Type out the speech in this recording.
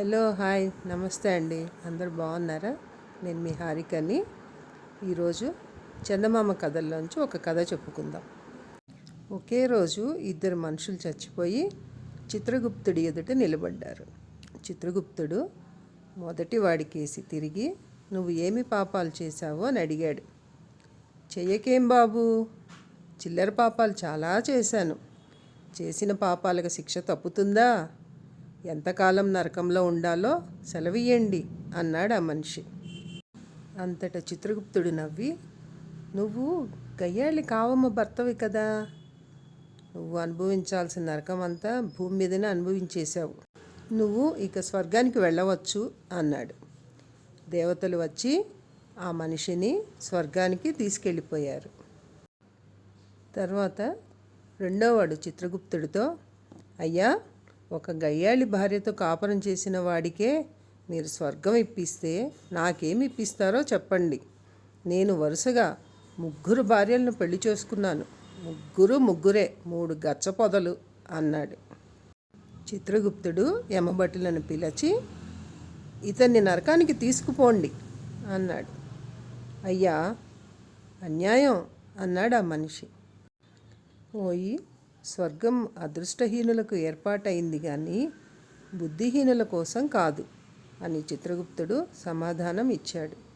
Hello hi నమస్తే అండి. అందరు బాగున్నారా? నేను మీ హారికని. ఈరోజు చందమామ కథల్లోంచి ఒక కథ చెప్పుకుందాం. ఒకే రోజు ఇద్దరు మనుషులు చచ్చిపోయి చిత్రగుప్తుడి ఎదుట నిలబడ్డారు. చిత్రగుప్తుడు మొదటి వాడికేసి తిరిగి నువ్వు ఏమి పాపాలు చేశావో అని అడిగాడు. చెయ్యకేం బాబు? చిల్లర పాపాలు చాలా చేశాను. చేసిన పాపాలకు శిక్ష తప్పుతుందా? ఎంతకాలం నరకంలో ఉండాలో సెలవియ్యండి అన్నాడు ఆ మనిషి. అంతట చిత్రగుప్తుడు నవ్వి నువ్వు గయ్యాళి కావమ్మ భర్తవి కదా. నువ్వు అనుభవించాల్సిన నరకం అంతా భూమి మీదనే అనుభవించేశావు. నువ్వు ఇక స్వర్గానికి వెళ్ళవచ్చు అన్నాడు. దేవతలు వచ్చి ఆ మనిషిని స్వర్గానికి తీసుకెళ్ళిపోయారు. తర్వాత రెండోవాడు చిత్రగుప్తుడితో అయ్యా ఒక గయ్యాళి భార్యతో కాపురం చేసిన వాడికే మీరు స్వర్గం ఇప్పిస్తే నాకేమి ఇప్పిస్తారో చెప్పండి. నేను వరుసగా ముగ్గురు భార్యలను పెళ్ళి చేసుకున్నాను. ముగ్గురు ముగ్గురే మూడు గచ్చ పొదలు అన్నాడు. చిత్రగుప్తుడు యమభటులను పిలిచి ఇతన్ని నరకానికి తీసుకుపోండి అన్నాడు. అయ్యా అన్యాయం అన్నాడు ఆ మనిషి. పోయి స్వర్గం అదృష్టహీనులకు ఏర్పాటైంది కానీ బుద్ధిహీనుల కోసం కాదు అని చిత్రగుప్తుడు సమాధానం ఇచ్చాడు